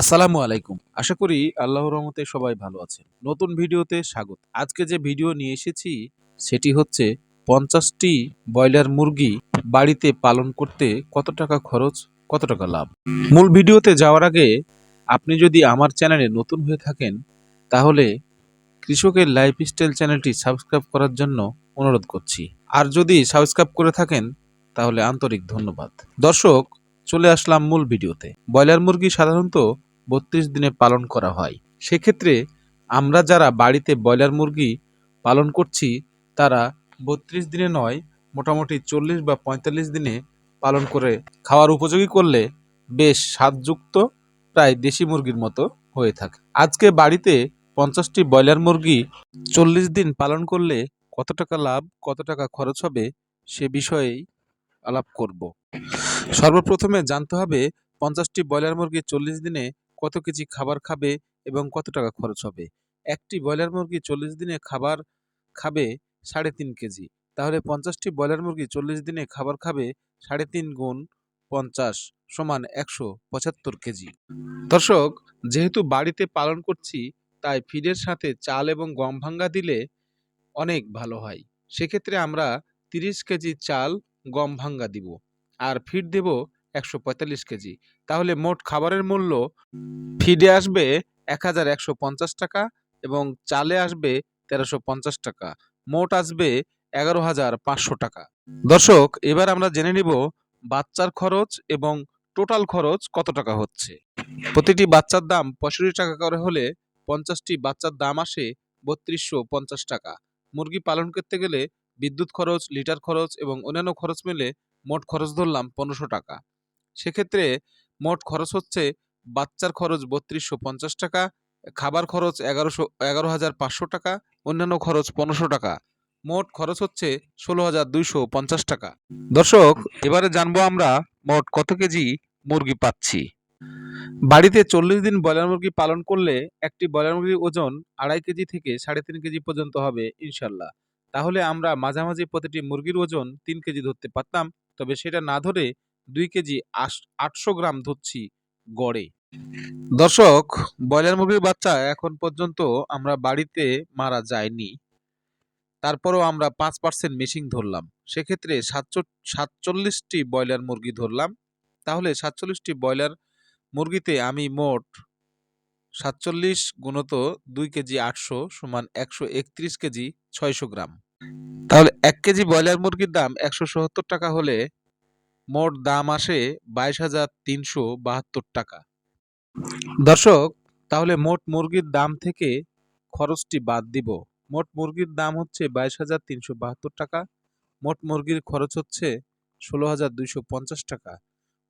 আসসালামু আলাইকুম। আশা করি আল্লাহর রহমতে সবাই ভালো আছেন। নতুন ভিডিওতে স্বাগত। আজকে যে ভিডিও নিয়ে এসেছি, সেটি হচ্ছে পঞ্চাশটি ব্রয়লার মুরগি বাড়িতে পালন করতে কত টাকা খরচ, কত টাকা লাভ? মূল ভিডিওতে যাওয়ার আগে আপনি যদি আমার চ্যানেলে নতুন হয়ে থাকেন, তাহলে কৃষকের লাইফস্টাইল চ্যানেলটি সাবস্ক্রাইব করার জন্য অনুরোধ করছি। আর যদি সাবস্ক্রাইব করে থাকেন, তাহলে আন্তরিক ধন্যবাদ। দর্শক চলে আসলাম মূল ভিডিওতে। ব্রয়লার মুরগি সাধারণত বত্রিশ দিনে পালন করা হয়। সেক্ষেত্রে আমরা যারা বাড়িতে ব্রয়লার মুরগি পালন করছি, তারা বত্রিশ দিনে নয়, মোটামুটি চল্লিশ বা পঁয়তাল্লিশ দিনে পালন করে খাওয়ার উপযোগী করলে বেশ স্বাদযুক্ত, প্রায় দেশি মুরগির মতো হয়ে থাকে। আজকে বাড়িতে পঞ্চাশটি ব্রয়লার মুরগি চল্লিশ দিন পালন করলে কত টাকা লাভ, কত টাকা খরচ হবে সে বিষয়েই আলাপ করব। সর্বপ্রথমে জানতে হবে, পঞ্চাশটি ব্রয়লার মুরগি চল্লিশ দিনে কত কেজি খাবার খাবে এবং কত টাকা খরচ হবে? একটি ব্রয়লার মুরগি চল্লিশ দিনে খাবার খাবে সাড়ে তিন কেজি। তাহলে পঞ্চাশটি ব্রয়লার মুরগি চল্লিশ দিনে খাবার খাবে সাড়ে তিন গুণ পঞ্চাশ সমান একশো পঁচাত্তর কেজি। দর্শক, যেহেতু বাড়িতে পালন করছি, তাই ফিডের সাথে চাল এবং গম ভাঙ্গা দিলে অনেক ভালো হয়। সেক্ষেত্রে আমরা তিরিশ কেজি চাল গম ভাঙ্গা দিব। আর ফিড দেব একশো পঁয়তাল্লিশ কেজি। তাহলে মোট খাবারের মূল্য ফিডে আসবে এক হাজার একশো পঞ্চাশ টাকা এবং চালে আসবে তেরোশো পঞ্চাশ টাকা। মোট আসবে এগারো হাজার পাঁচশো টাকা। দর্শক, এবার আমরা জেনে নিব বাচ্চার খরচ এবং টোটাল খরচ কত টাকা হচ্ছে। প্রতিটি বাচ্চার দাম পঁয়ষট্টি টাকা করে হলে পঞ্চাশটি বাচ্চার দাম আসে বত্রিশশো পঞ্চাশ টাকা। মুরগি পালন করতে গেলে বিদ্যুৎ খরচ, লিটার খরচ এবং অন্যান্য খরচ মিলে মোট খরচ ধরলাম পনেরোশো টাকা। সেক্ষেত্রে মোট খরচ হচ্ছে বাচ্চার খরচ বত্রিশশো পঞ্চাশ টাকা, খাবার খরচ এগারোশো, এগারো হাজার পাঁচশো টাকা, অন্যান্য খরচ পনেরোশো টাকা। মোট খরচ হচ্ছে ষোলো হাজার দুইশো পঞ্চাশ টাকা। দর্শক, এবারে জানব আমরা মোট কত কেজি মুরগি পাচ্ছি। বাড়িতে চল্লিশ দিন ব্রয়লার মুরগি পালন করলে একটি ব্রয়লার মুরগির ওজন আড়াই কেজি থেকে সাড়ে তিন কেজি পর্যন্ত হবে, ইনশাল্লাহ। তাহলে আমরা মাঝামাঝি প্রতিটি মুরগির ওজন তিন কেজি ধরতে পারতাম, তবে সেটা না ধরে দুই কেজি আটশো গ্রাম ধরছি গড়ে। দর্শক, ব্রয়লার মুরগির বাচ্চা এখন পর্যন্ত আমরা বাড়িতে মারা যায়নি। তারপরও আমরা পাঁচ পার্সেন্ট মেশিং ধরলাম। সেক্ষেত্রে সাতচল্লিশটি ব্রয়লার মুরগি ধরলাম। তাহলে সাতচল্লিশটি ব্রয়লার মুরগিতে আমি মোট সাতচল্লিশ গুণত দুই কেজি আটশো সমান একশো একত্রিশ কেজি ছয়শো গ্রাম। তাহলে এক কেজি ব্রয়লার মুরগির দাম একশো সত্তর টাকা হলে মোট দাম আসে বাইশ হাজার তিনশো বাহাত্তর টাকা। দর্শক, তাহলে মোট মুরগির দাম থেকে খরচটি বাদ দিব। মোট মুরগির দাম হচ্ছে বাইশ হাজার তিনশো বাহাত্তর টাকা। মোট মুরগির খরচ হচ্ছে ষোলো হাজার দুইশো পঞ্চাশ টাকা।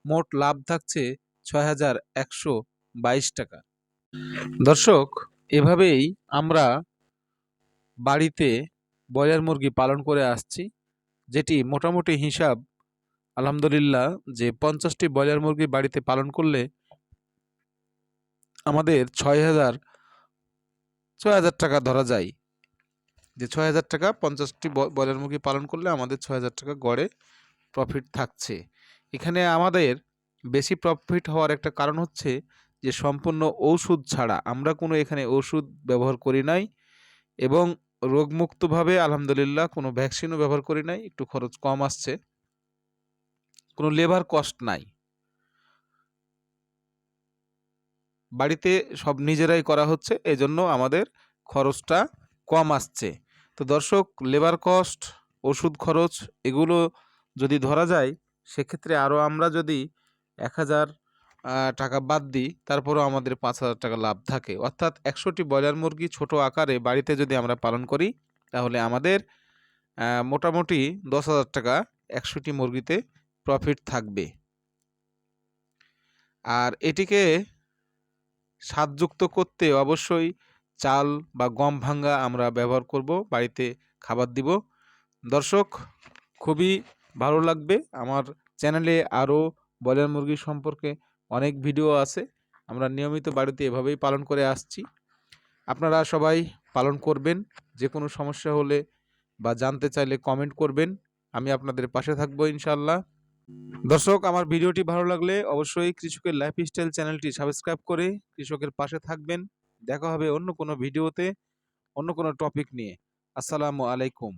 মোট লাভ থাকছে ছয় হাজার একশো বাইশ টাকা। দর্শক, এভাবেই আমরা বাড়িতে ব্রয়লার মুরগি পালন করে আসছি, যেটি মোটামুটি হিসাব, আলহামদুলিল্লাহ, যে পঞ্চাশটি ব্রয়লার মুরগি বাড়িতে পালন করলে আমাদের ছয় হাজার ছয় হাজার টাকা ধরা যায়। যে ছয় হাজার টাকা পঞ্চাশটি ব্রয়লার মুরগি পালন করলে আমাদের ছয় হাজার টাকা গড়ে প্রফিট থাকছে। এখানে আমাদের বেশি প্রফিট হওয়ার একটা কারণ হচ্ছে যে সম্পূর্ণ ঔষধ ছাড়া আমরা কোনো এখানে ওষুধ ব্যবহার করি নাই এবং রোগমুক্তভাবে আলহামদুলিল্লাহ কোনো ভ্যাকসিনও ব্যবহার করি নাই, একটু খরচ কম আসছে। কোনো লেবার কস্ট নাই। বাড়িতে সব নিজেরাই করা হচ্ছে, এজন্য আমাদের খরচটা কম আসছে। তো দর্শক লেবার কস্ট ওষুধ খরচ, এগুলো যদি ধরা যায়, সেক্ষেত্রে আরও আমরা যদি এক হাজার টাকা বাদ দিই, তারপরেও আমাদের পাঁচ হাজার টাকা লাভ থাকে। অর্থাৎ একশোটি ব্রয়লার মুরগি ছোট আকারে বাড়িতে যদি আমরা পালন করি, তাহলে আমাদের মোটামুটি দশ হাজার টাকা একশোটি মুরগিতে প্রফিট থাকবে। আর এটিকে স্বাদযুক্ত করতে অবশ্যই চাল বা গম ভাঙ্গা আমরা ব্যবহার করব, বাড়িতে খাবার দিব। দর্শক, খুবই ভালো লাগবে আমার চ্যানেলে আরও ব্রয়লার মুরগি সম্পর্কে অনেক ভিডিও আছে। আমরা নিয়মিত বাড়িতে এভাবেই পালন করে আসছি। আপনারা সবাই পালন করবেন। যে কোনো সমস্যা হলে বা জানতে চাইলে কমেন্ট করবেন। আমি আপনাদের পাশে থাকব ইনশাল্লাহ দর্শক, আমার ভিডিওটি ভালো লাগলে অবশ্যই কৃষকের লাইফস্টাইল চ্যানেলটি সাবস্ক্রাইব করে কৃষকের পাশে থাকবেন। দেখা হবে অন্য কোনো ভিডিওতে, অন্য কোনো টপিক নিয়ে। আসসালামু আলাইকুম।